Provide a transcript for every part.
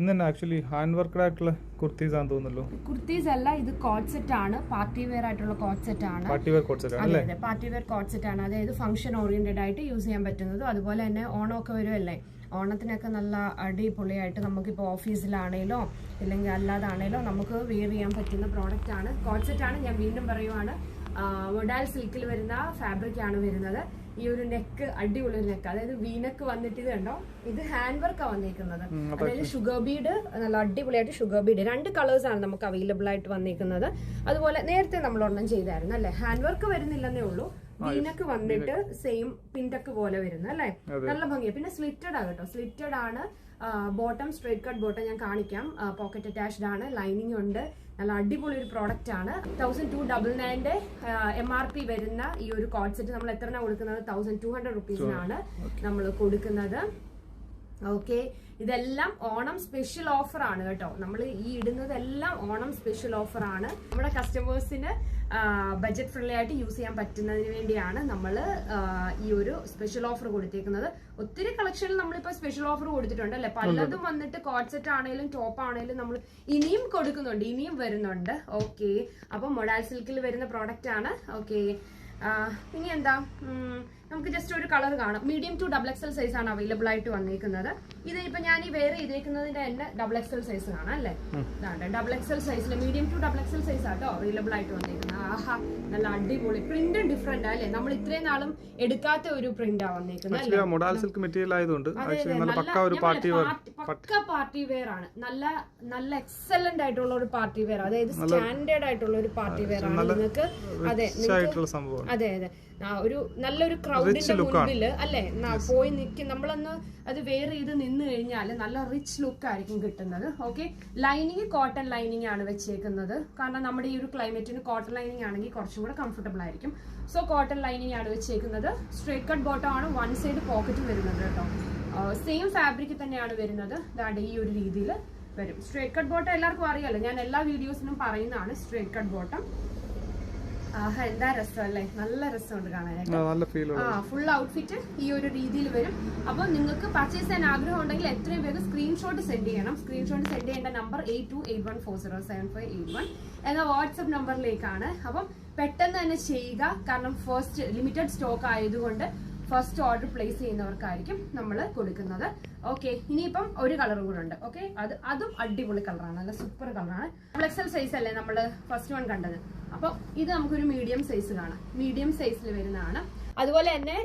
ഇന്ന് തന്നെ actually hand worked ആയിട്ടുള്ള കുർത്തീസ് ആണെന്ന് തോന്നുന്നല്ലോ. കുർത്തീസ് അല്ല ഇത് കോട്ട് സെറ്റ് ആണ്. പാർട്ടി വെയർ ആയിട്ടുള്ള കോട്ട് സെറ്റ് ആണ്. പാർട്ടി വെയർ കോട്ട് സെറ്റ് ആണ് അല്ലേ? അതെ. പാർട്ടി വെയർ കോട്ട് സെറ്റ് ആണ്. അതായത് ഫംഗ്ഷൻ ഓറിയന്റഡ് ആയിട്ട് യൂസ് ചെയ്യാൻ പറ്റുന്നതും. അതുപോലെ തന്നെ ഓണമൊക്കെ വരുമല്ലേ ഓണത്തിനൊക്കെ നല്ല അടിപൊളിയായിട്ട് നമുക്ക് നമുക്കിപ്പോൾ ഓഫീസിലാണേലോ ഇല്ലെങ്കിൽ അല്ലാതാണേലോ നമുക്ക് വെയർ ചെയ്യാൻ പറ്റുന്ന പ്രോഡക്റ്റ് ആണ്. കോട്ട് സെറ്റ് ആണ്. ഞാൻ വീണ്ടും പറയുവാണ്. മൊഡാൽ സിൽക്കിൽ വരുന്ന ഫാബ്രിക് ആണ് വരുന്നത്. ഈ ഒരു നെക്ക് അടിപൊളി ഒരു നെക്ക് അതായത് വീനക്ക് വന്നിട്ട് ഇത് കണ്ടോ? ഇത് ഹാൻഡ് വർക്കാണ് വന്നിരിക്കുന്നത് അതായത് ഷുഗർ ബീഡ് നല്ല അടിപൊളിയായിട്ട് ഷുഗർ ബീഡ് രണ്ട് കളേഴ്സ് ആണ് നമുക്ക് അവൈലബിൾ ആയിട്ട് വന്നിരിക്കുന്നത് അതുപോലെ നേരത്തെ നമ്മൾ ഒരെണ്ണം ചെയ്തായിരുന്നു അല്ലേ? ഹാൻഡ് വർക്ക് വരുന്നില്ലെന്നേ ഉള്ളൂ. വീനക്ക് വന്നിട്ട് സെയിം പിൻടക്ക് പോലെ വരുന്നത് അല്ലേ? നല്ല ഭംഗിയാണ് പിന്നെ സ്ലിറ്റഡ് ആകട്ടോ സ്ലിറ്റഡ് ആണ് ബോട്ടം സ്ട്രേറ്റ് കട്ട് ബോട്ടം ഞാൻ കാണിക്കാം. പോക്കറ്റ് അറ്റാച്ച്ഡ് ആണ് ലൈനിങ് ഉണ്ട്. നല്ല അടിപൊളി ഒരു പ്രോഡക്റ്റ് ആണ്. തൗസൻഡ് ടു ഡബിൾ നയന്റെ എം ആർ പി വരുന്ന ഈ ഒരു കോഡ് സെറ്റ് നമ്മൾ എത്ര കൊടുക്കുന്നത്? തൗസൻഡ് ടു ഹൺഡ്രഡ് റുപ്പീസിനാണ് നമ്മൾ കൊടുക്കുന്നത്. ഓക്കെ ഇതെല്ലാം ഓണം സ്പെഷ്യൽ ഓഫർ ആണ് കേട്ടോ. നമ്മൾ ഈ ഇടുന്നതെല്ലാം ഓണം സ്പെഷ്യൽ ഓഫർ ആണ്. നമ്മുടെ കസ്റ്റമേഴ്സിന് ബജറ്റ് ഫ്രണ്ട്ലി ആയിട്ട് യൂസ് ചെയ്യാൻ പറ്റുന്നതിന് വേണ്ടിയാണ് നമ്മൾ ഈ ഒരു സ്പെഷ്യൽ ഓഫർ കൊടുത്തേക്കുന്നത്. ഒത്തിരി കളക്ഷനിൽ നമ്മളിപ്പോൾ സ്പെഷ്യൽ ഓഫർ കൊടുത്തിട്ടുണ്ട് അല്ലെ? പലതും വന്നിട്ട് കോഡ്സെറ്റ് സെറ്റ് ആണെങ്കിലും ടോപ്പ് ആണെങ്കിലും നമ്മൾ ഇനിയും കൊടുക്കുന്നുണ്ട്. ഇനിയും വരുന്നുണ്ട്. ഓക്കെ അപ്പം മൊഡാൽ സിൽക്കിൽ വരുന്ന പ്രോഡക്റ്റ് ആണ്. ഓക്കെ ഇനി എന്താ നമുക്ക് ജസ്റ്റ് ഒരു കളർ കാണാം. Medium to double XL size ആണ് അവൈലബിൾ ആയിട്ട് വന്നിരിക്കുന്നത് ഇത് ഇപ്പൊ ഞാൻ ഈ വേറെ ചെയ്തേക്കുന്നതിന്റെ തന്നെ ഡബിൾ എക്സൽ സൈസ് കാണാം അല്ലേ? ഇതാണ്ട് ഡബിൾ എക്സൽ സൈസിൽ medium to double XL size ആട്ടോ അവൈലബിൾ ആയിട്ട് വന്നിരിക്കുന്നത് ആഹാ നല്ല അടിപൊളി. പ്രിന്റും ഡിഫറെന്റ് അല്ലേ? നമ്മൾ ഇത്രയും നാളും എടുക്കാത്ത ഒരു പ്രിന്റാ വന്നിരിക്കുന്നത് ആ മൊഡാൽ സിൽക്ക് മെറ്റീരിയൽ ആയതുകൊണ്ട് പക്ക പാർട്ടി വെയർ ആണ്. നല്ല നല്ല എക്സലന്റ് ആയിട്ടുള്ള ഒരു പാർട്ടി വെയർ അതായത് സ്റ്റാൻഡേർഡ് ആയിട്ടുള്ള ഒരു പാർട്ടി വെയർ ആണ് നിങ്ങൾക്ക്. അതെ സംഭവം അതെ അതെ. ഒരു നല്ലൊരു ക്രൗഡിന്റെ മുൻപിൽ അല്ലെ? പോയി നിൽക്കും നമ്മളൊന്ന് അത് വെയർ ചെയ്ത് നിന്ന് കഴിഞ്ഞാൽ നല്ല റിച്ച് ലുക്ക് ആയിരിക്കും കിട്ടുന്നത്. ഓക്കെ ലൈനിങ് കോട്ടൺ ലൈനിങ് ആണ് വെച്ചേക്കുന്നത്. കാരണം നമ്മുടെ ഈ ഒരു ക്ലൈമറ്റിന് കോട്ടൺ ലൈനിങ് ആണെങ്കിൽ കുറച്ചും കൂടെ കംഫർട്ടബിൾ ആയിരിക്കും. സോ കോട്ടൺ ലൈനിങ് ആണ് വെച്ചേക്കുന്നത്. സ്ട്രേറ്റ് കട്ട് ബോട്ടം ആണ് വൺ സൈഡ് പോക്കറ്റ് വരുന്നത് കേട്ടോ. സെയിം ഫാബ്രിക് തന്നെയാണ് വരുന്നത്. ദാണ്ട് ഈ ഒരു രീതിയിൽ വരും. സ്ട്രേറ്റ് കട്ട് ബോട്ടം എല്ലാവർക്കും അറിയാലോ? ഞാൻ എല്ലാ വീഡിയോസിനും പറയുന്നതാണ് സ്ട്രേറ്റ് കട്ട് ബോട്ടം ആഹാ എന്താ രസം അല്ലേ നല്ല രസമുണ്ട് കാണാനായിട്ട് ആ ഫുൾ ഔട്ട്ഫിറ്റ് ഈ ഒരു രീതിയിൽ വരും. അപ്പോൾ നിങ്ങൾക്ക് പർച്ചേസ് ചെയ്യാൻ ആഗ്രഹം ഉണ്ടെങ്കിൽ എത്രയും വേഗം സ്ക്രീൻഷോട്ട് സെൻഡ് ചെയ്യണം. സ്ക്രീൻഷോട്ട് സെൻഡ് ചെയ്യേണ്ട number eight two eight one four zero seven five eight one എന്ന വാട്സപ്പ് നമ്പറിലേക്കാണ് അപ്പം പെട്ടെന്ന് തന്നെ ചെയ്യുക. കാരണം ഫസ്റ്റ് ലിമിറ്റഡ് സ്റ്റോക്ക് ആയതുകൊണ്ട് ഫസ്റ്റ് ഓർഡർ പ്ലേസ് ചെയ്യുന്നവർക്കായിരിക്കും നമ്മൾ കൊടുക്കുന്നത്. ഓക്കെ ഇനിയിപ്പം ഒരു കളർ കൂടെ ഉണ്ട് ഓക്കെ അത് അതും അടിപൊളി കളറാണ് നല്ല സൂപ്പർ കളറാണ് ഫ്ലെക്സൽ സൈസ് അല്ലേ നമ്മൾ ഫസ്റ്റ് വൺ കണ്ടത്? അപ്പോൾ ഇത് നമുക്കൊരു മീഡിയം സൈസ് കാണാം. മീഡിയം സൈസിൽ വരുന്നതാണ്. അതുപോലെ തന്നെ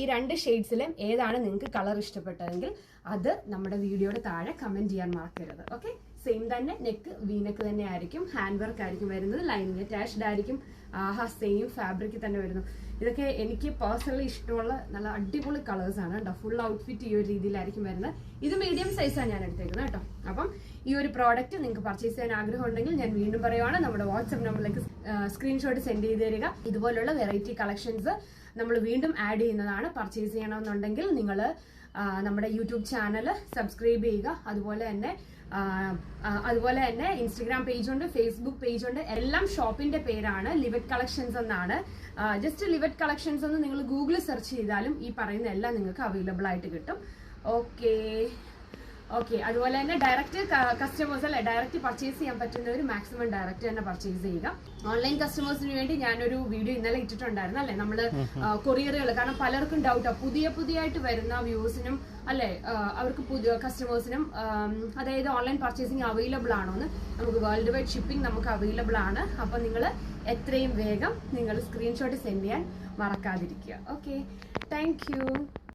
ഈ രണ്ട് ഷെയ്ഡ്സിലും ഏതാണ് നിങ്ങൾക്ക് കളർ ഇഷ്ടപ്പെട്ടതെങ്കിൽ അത് നമ്മുടെ വീഡിയോയുടെ താഴെ കമന്റ് ചെയ്യാൻ മറക്കരുത് ഓക്കെ സെയിം തന്നെ നെക്ക് വീനക്ക് തന്നെ ആയിരിക്കും ഹാൻഡ് വർക്ക് ആയിരിക്കും വരുന്നത് ലൈനിങ് അറ്റാച്ച്ഡ് ആയിരിക്കും ആഹാ സെയിം ഫാബ്രിക് തന്നെ വരുന്നു. ഇതൊക്കെ എനിക്ക് പേഴ്സണലി ഇഷ്ടമുള്ള നല്ല അടിപൊളി കളേഴ്സ് ആണ് കേട്ടോ. ഫുൾ ഔട്ട്ഫിറ്റ് ഈ ഒരു രീതിയിലായിരിക്കും വരുന്നത്. ഇത് മീഡിയം സൈസാണ് ഞാൻ എടുത്തേക്കുന്നത് കേട്ടോ. അപ്പം ഈ ഒരു പ്രോഡക്റ്റ് നിങ്ങൾക്ക് പർച്ചേസ് ചെയ്യാൻ ആഗ്രഹം ഉണ്ടെങ്കിൽ ഞാൻ വീണ്ടും പറയുവാണ് നമ്മുടെ വാട്സപ്പ് നമ്പറിലേക്ക് സ്ക്രീൻഷോട്ട് സെൻഡ് ചെയ്ത് തരിക. ഇതുപോലുള്ള വെറൈറ്റി കളക്ഷൻസ് നമ്മൾ വീണ്ടും ആഡ് ചെയ്യുന്നതാണ് പർച്ചേസ് ചെയ്യണമെന്നുണ്ടെങ്കിൽ നിങ്ങൾ നമ്മുടെ യൂട്യൂബ് ചാനൽ സബ്സ്ക്രൈബ് ചെയ്യുക. അതുപോലെ തന്നെ അതുപോലെ തന്നെ ഇൻസ്റ്റഗ്രാം പേജ് ഉണ്ട് ഫേസ്ബുക്ക് പേജ് ഉണ്ട്. എല്ലാം ഷോപ്പിന്റെ പേരാണ് ലിവറ്റ് കളക്ഷൻസ് എന്നാണ്. ജസ്റ്റ് ലിവറ്റ് കളക്ഷൻസ് എന്ന് നിങ്ങൾ ഗൂഗിളിൽ സെർച്ച് ചെയ്താലും ഈ പറയുന്ന എല്ലാം നിങ്ങൾക്ക് അവൈലബിൾ ആയിട്ട് കിട്ടും. ഓക്കേ ഓക്കെ അതുപോലെ തന്നെ ഡയറക്റ്റ് കസ്റ്റമേഴ്സ് അല്ലെ ഡയറക്റ്റ് പർച്ചേസ് ചെയ്യാൻ പറ്റുന്നവർ മാക്സിമം ഡയറക്റ്റ് തന്നെ പർച്ചേസ് ചെയ്യുക. ഓൺലൈൻ കസ്റ്റമേഴ്സിന് വേണ്ടി ഞാനൊരു വീഡിയോ ഇന്നലെ ഇട്ടിട്ടുണ്ടായിരുന്നു അല്ലെ? നമ്മൾ കൊറിയറുകൾ കാരണം പലർക്കും ഡൗട്ടാണ് പുതിയ പുതിയായിട്ട് വരുന്ന വ്യൂസിനും അല്ലെ അവർക്ക് പുതിയ കസ്റ്റമേഴ്സിനും അതായത് ഓൺലൈൻ പർച്ചേസിങ് അവൈലബിൾ ആണോ എന്ന് നമുക്ക് വേൾഡ് വൈഡ് ഷിപ്പിംഗ് നമുക്ക് അവൈലബിൾ ആണ്. അപ്പൊ നിങ്ങൾ എത്രയും വേഗം നിങ്ങൾ സ്ക്രീൻഷോട്ട് സെൻഡ് ചെയ്യാൻ മറക്കാതിരിക്കുക. Okay thank